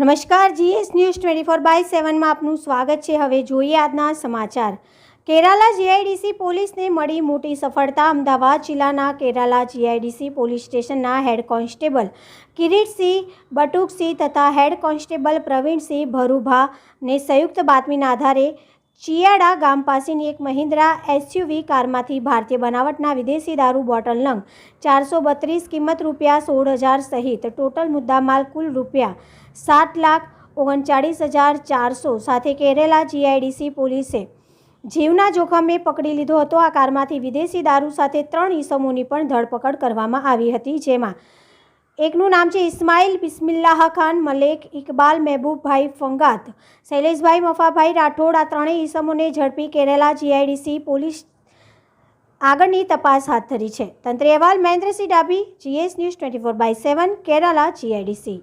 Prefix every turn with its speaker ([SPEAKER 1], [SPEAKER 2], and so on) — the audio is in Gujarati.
[SPEAKER 1] નમસ્કાર, GS news twenty four by સેવનમાં આપનું સ્વાગત છે. હવે જોઈએ આજના સમાચાર. કેરાલા જીઆઈડીસી પોલીસને મળી મોટી સફળતા. અમદાવાદ જિલ્લાના કેરાલા જીઆઈડીસી પોલીસ સ્ટેશનના હેડ કોન્સ્ટેબલ કિરીટસિંહ બટુકસિંહ તથા હેડ કોન્સ્ટેબલ પ્રવીણસિંહ ભરુભાને સંયુક્ત બાતમીના આધારે ચિયાડા ગામ પાસેની એક મહિન્દ્રા એસયુવી કારમાંથી ભારતીય બનાવટના વિદેશી દારૂ બોટલ નંગ ચારસો બત્રીસ કિંમત રૂપિયા સોળ હજાર સહિત ટોટલ મુદ્દામાલ કુલ રૂપિયા સાત લાખ ઓગણચાળીસ હજાર ચારસો સાથે કેરેલા જીઆઈડીસી પોલીસે જીવના જોખમે પકડી લીધો હતો. આ કારમાંથી વિદેશી દારૂ સાથે ત્રણ ઈસમોની પણ ધરપકડ કરવામાં આવી હતી, જેમાં એકનું નામ છે ઇસ્માઇલ બિસ્મિલ્લાહ ખાન, મલેક ઇકબાલ, મહેબૂબભાઈ ફંગાત, શૈલેષભાઈ મફાભાઈ રાઠોડ, આ ત્રણેય ઈસમોને ઝડપી કેરેલા જીઆઈડીસી પોલીસ આગળની તપાસ હાથ ધરી છે. તંત્રી અહેવાલ, Mahendrasinh Dabhi, GS news twenty four by seven, Kerala, GIDC.